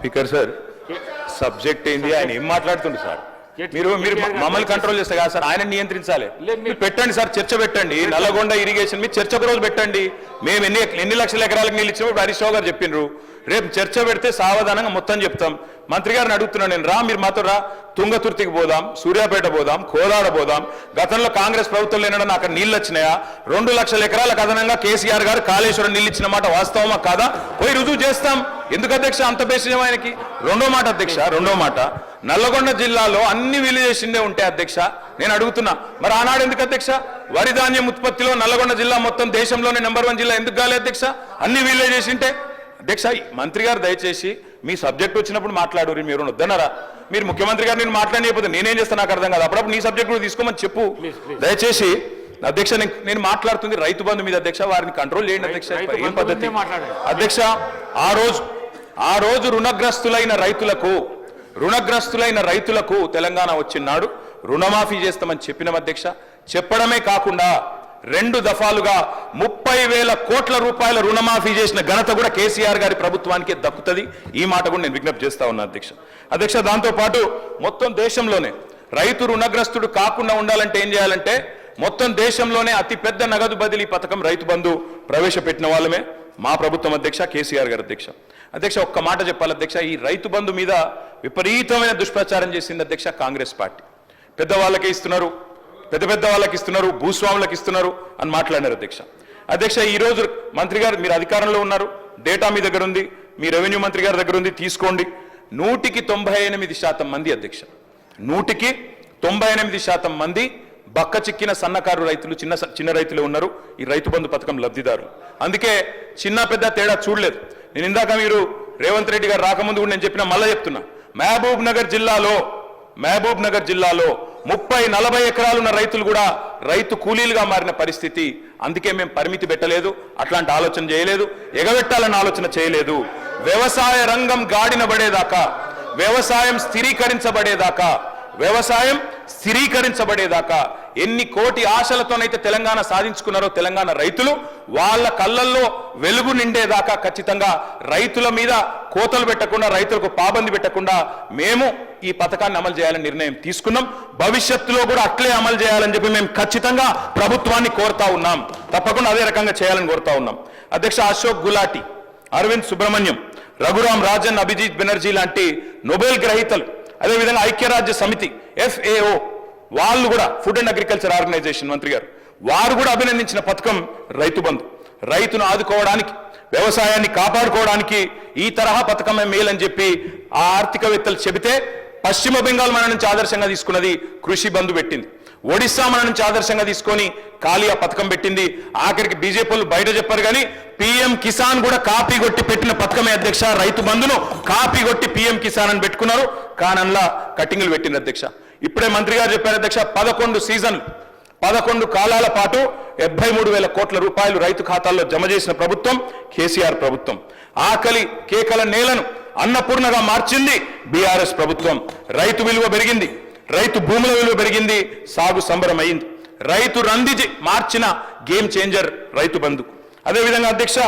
Speaker sir subject ఏంది? ఆయన ఏం మాట్లాడుతుంది సార్? మీరు మీరు మమ్మల్ని కంట్రోల్ చేస్తే కాదు సార్ ఆయన నియంత్రించాలి. మీరు పెట్టండి సార్ చర్చ పెట్టండి. నల్లగొండ ఇరిగేషన్ మీరు చర్చ ఒక రోజు పెట్టండి. మేము ఎన్ని ఎన్ని లక్షల ఎకరాలకు నీళ్ళు ఇచ్చినప్పుడు హరీష్ రావు గారు చెప్పిండ్రు రేపు చర్చ పెడితే సావధానంగా మొత్తం చెప్తాం. మంత్రి గారిని అడుగుతున్నాను నేను రా మీరు మాతో రా. తుంగతుర్తికి పోదాం సూర్యాపేట పోదాం కోదాడ పోదాం. గతంలో కాంగ్రెస్ ప్రభుత్వం లేనడం అక్కడ నీళ్ళు వచ్చినాయా? రెండు లక్షల ఎకరాలకు అదనంగా కేసీఆర్ గారు కాళేశ్వరం నీళ్ళు ఇచ్చిన మాట వాస్తవమా కాదా? పోయి రుజువు చేస్తాం. ఎందుకు అధ్యక్ష అంత బేసిజం ఆయనకి? రెండో మాట అధ్యక్ష రెండో మాట. నల్లగొండ జిల్లాలో అన్ని విలేజేషన్లే ఉంటాయి అధ్యక్ష నేను అడుగుతున్నా. మరి ఆనాడు ఎందుకు అధ్యక్ష? వరి ధాన్యం ఉత్పత్తిలో నల్లగొండ జిల్లా మొత్తం దేశంలోనే నెంబర్ వన్ జిల్లా ఎందుకు కాలే అధ్యక్ష? అన్ని విలేజెస్ ఉంటే అధ్యక్ష మంత్రి గారు దయచేసి మీ సబ్జెక్ట్ వచ్చినప్పుడు మాట్లాడు మీరు వద్దన్నారా? మీరు ముఖ్యమంత్రి గారు నేను మాట్లాడకపోతే నేనేం చేస్తాను నాకు అర్థం కాదు. అప్పుడప్పుడు నీ సబ్జెక్ట్ కూడా తీసుకోమని చెప్పు. దయచేసి అధ్యక్ష నేను- నేను మాట్లాడుతుంది రైతు బంధు మీద అధ్యక్ష వారిని కంట్రోల్ చేయండి అధ్యక్ష ఏం పద్ధతి. అధ్యక్ష ఆ రోజు ఆ రోజు రుణగ్రస్తులైన రైతులకు రుణగ్రస్తులైన రైతులకు తెలంగాణ వచ్చినాడు రుణమాఫీ చేస్తామని చెప్పిన అధ్యక్ష. చెప్పడమే కాకుండా రెండు దఫాలుగా ముప్పై వేల కోట్ల రూపాయల రుణమాఫీ చేసిన ఘనత కూడా కేసీఆర్ గారి ప్రభుత్వానికి దక్కుతుంది. ఈ మాట కూడా నేను విజ్ఞప్తి చేస్తా ఉన్నా అధ్యక్ష. అధ్యక్ష దాంతోపాటు మొత్తం దేశంలోనే రైతు రుణగ్రస్తుడు కాకుండా ఉండాలంటే ఏం చేయాలంటే మొత్తం దేశంలోనే అతిపెద్ద నగదు బదిలీ పథకం రైతు బంధు ప్రవేశపెట్టిన వాళ్ళమే. మా ప్రభుత్వం అధ్యక్ష కేసీఆర్ గారు అధ్యక్ష. అధ్యక్ష ఒక్క మాట చెప్పాలి అధ్యక్ష ఈ రైతు బంధు మీద విపరీతమైన దుష్ప్రచారం చేసింది అధ్యక్ష కాంగ్రెస్ పార్టీ. పెద్దవాళ్ళకే ఇస్తున్నారు పెద్ద పెద్ద వాళ్ళకి ఇస్తున్నారు భూస్వాములకు ఇస్తున్నారు అని మాట్లాడినారు అధ్యక్ష. అధ్యక్ష ఈ రోజు మంత్రి గారు మీరు అధికారంలో ఉన్నారు డేటా మీ దగ్గర ఉంది మీ రెవెన్యూ మంత్రి గారి దగ్గర ఉంది తీసుకోండి. నూటికి తొంభై ఎనిమిది శాతం మంది అధ్యక్ష. నూటికి తొంభై ఎనిమిది శాతం మంది బక్క చిక్కిన సన్నకారు రైతులు చిన్న చిన్న రైతులు ఉన్నారు. ఈ రైతు బంధు పథకం లబ్ధిదారులు అందుకే చిన్న పెద్ద తేడా చూడలేదు. నేను ఇందాక మీరు రేవంత్ రెడ్డి గారు రాకముందు కూడా నేను చెప్పిన మళ్ళీ చెప్తున్నా. మహబూబ్ నగర్ జిల్లాలో మహబూబ్ నగర్ జిల్లాలో ముప్పై నలభై ఎకరాలున్న రైతులు కూడా రైతు కూలీలుగా మారిన పరిస్థితి. అందుకే మేము పరిమితి పెట్టలేదు. అట్లాంటి ఆలోచన చేయలేదు. ఎగబెట్టాలన్న ఆలోచన చేయలేదు. వ్యవసాయ రంగం గాడిన పడేదాకా వ్యవసాయం స్థిరీకరించబడేదాకా వ్యవసాయం స్థిరీకరించబడేదాకా ఎన్ని కోటి ఆశలతోనైతే తెలంగాణ సాధించుకున్నారో తెలంగాణ రైతులు వాళ్ళ కళ్ళల్లో వెలుగు నిండేదాకా ఖచ్చితంగా రైతుల మీద కోతలు పెట్టకుండా రైతులకు పాబంది పెట్టకుండా మేము ఈ పథకాన్ని అమలు చేయాలని నిర్ణయం తీసుకున్నాం. భవిష్యత్తులో కూడా అట్లే అమలు చేయాలని చెప్పి మేము ఖచ్చితంగా ప్రభుత్వాన్ని కోరుతా ఉన్నాం. తప్పకుండా అదే రకంగా చేయాలని కోరుతా ఉన్నాం. అధ్యక్ష అశోక్ గులాటి అరవింద్ సుబ్రహ్మణ్యం రఘురాం రాజన్ అభిజిత్ బెనర్జీ లాంటి నోబెల్ గ్రహీతలు అదేవిధంగా ఐక్యరాజ్య సమితి ఎఫ్ఏఓ వాళ్ళు కూడా ఫుడ్ అండ్ అగ్రికల్చర్ ఆర్గనైజేషన్ మంత్రి గారు వారు కూడా అభినందించిన పథకం రైతు బంధు. రైతును ఆదుకోవడానికి వ్యవసాయాన్ని కాపాడుకోవడానికి ఈ తరహా పథకమే మేలని చెప్పి ఆ ఆర్థికవేత్తలు చెబితే పశ్చిమ బెంగాల్ మన నుంచి ఆదర్శంగా తీసుకున్నది కృషి బంధు పెట్టింది. ఒడిస్సా మన నుంచి ఆదర్శంగా తీసుకొని కాలియా పథకం పెట్టింది. ఆఖరికి బీజేపీ వాళ్ళు బయట చెప్పారు కానీ పిఎం కిసాన్ కూడా కాపీ కొట్టి పెట్టిన పథకమే అధ్యక్ష రైతు బంధును కాపీ కొట్టి పిఎం కిసాన్ అని పెట్టుకున్నారు. కానల్లా కటింగ్లు పెట్టింది అధ్యక్ష. ఇప్పుడే మంత్రి గారు చెప్పారు అధ్యక్ష పదకొండు సీజన్లు పదకొండు కాలాల పాటు డెబ్బై మూడు వేల కోట్ల రూపాయలు రైతు ఖాతాల్లో జమ చేసిన ప్రభుత్వం కేసీఆర్ ప్రభుత్వం. ఆకలి కేకల నేలను అన్నపూర్ణగా మార్చింది బీఆర్ఎస్ ప్రభుత్వం. రైతు విలువ పెరిగింది రైతు భూముల విలువ పెరిగింది సాగు సంబరమైంది రైతు రందిజి మార్చిన గేమ్ చేంజర్ రైతు బంధు. అదేవిధంగా అధ్యక్ష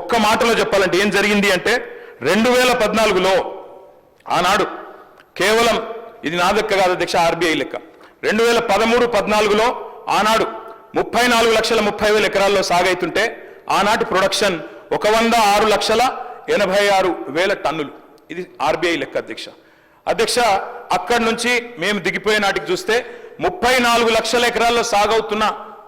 ఒక్క మాటలో చెప్పాలంటే ఏం జరిగింది అంటే రెండు వేల పద్నాలుగులో ఆనాడు కేవలం ఇది నా లెక్క కాదు అధ్యక్ష ఆర్బీఐ లెక్క. రెండు వేల పదమూడు పద్నాలుగులో ఆనాడు ముప్పై నాలుగు లక్షల ముప్పై వేల ఎకరాల్లో సాగైతుంటే ఆనాటి ప్రొడక్షన్ ఒక వంద ఆరు లక్షల ఎనభై ఆరు వేల టన్నులు. ఇది ఆర్బీఐ లెక్క అధ్యక్ష. అధ్యక్ష అక్కడి నుంచి మేము దిగిపోయే నాటికి చూస్తే ముప్పై నాలుగు లక్షల ఎకరాల్లో సాగవుతున్న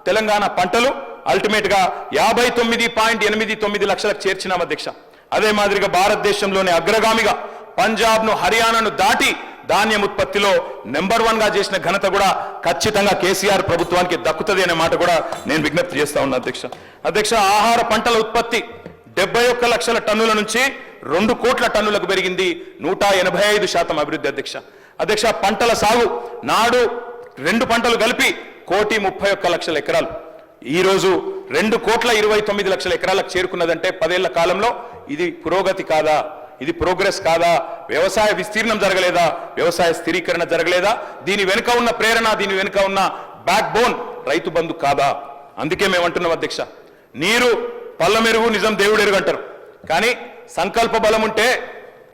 తెలంగాణ పంటలు అల్టిమేట్గా యాభై తొమ్మిది పాయింట్ ఎనిమిది తొమ్మిది లక్షలకు చేర్చినాం అధ్యక్ష. అదే మాదిరిగా భారతదేశంలోనే అగ్రగామిగా పంజాబ్ను హర్యానాను దాటి ధాన్యం ఉత్పత్తిలో నెంబర్ వన్గా చేసిన ఘనత కూడా ఖచ్చితంగా కేసీఆర్ ప్రభుత్వానికి దక్కుతుంది అనే మాట కూడా నేను విజ్ఞప్తి చేస్తా ఉన్నా అధ్యక్ష. అధ్యక్ష ఆహార పంటల ఉత్పత్తి డెబ్బై ఒక్క లక్షల టన్నుల నుంచి రెండు కోట్ల టన్నులకు పెరిగింది నూట ఎనభై ఐదు శాతం అభివృద్ధి అధ్యక్ష. అధ్యక్ష పంటల సాగు నాడు రెండు పంటలు కలిపి కోటి ముప్పై ఒక్క లక్షల ఎకరాలు. ఈ రోజు రెండు కోట్ల ఇరవై తొమ్మిది లక్షల ఎకరాలకు చేరుకున్నదంటే పదేళ్ళ కాలంలో ఇది పురోగతి కాదా? ఇది ప్రోగ్రెస్ కాదా? వ్యవసాయ విస్తీర్ణం జరగలేదా? వ్యవసాయ స్థిరీకరణ జరగలేదా? దీని వెనుక ఉన్న ప్రేరణ దీని వెనుక ఉన్న బ్యాక్ బోన్ రైతు బంధు కాదా? అందుకే మేమంటున్నాం అధ్యక్ష. నీరు పల్ల మెరుగు నిజం దేవుడు ఎరుగు అంటారు కానీ సంకల్ప బలం ఉంటే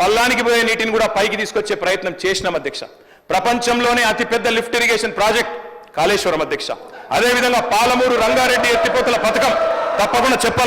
పల్లానికి పోయే నీటిని కూడా పైకి తీసుకొచ్చే ప్రయత్నం చేసినాం అధ్యక్ష. ప్రపంచంలోనే అతిపెద్ద లిఫ్ట్ ఇరిగేషన్ ప్రాజెక్ట్ కాళేశ్వరం అధ్యక్ష. అదేవిధంగా పాలమూరు రంగారెడ్డి ఎత్తిపోతల పథకం తప్పకుండా చెప్పాలి.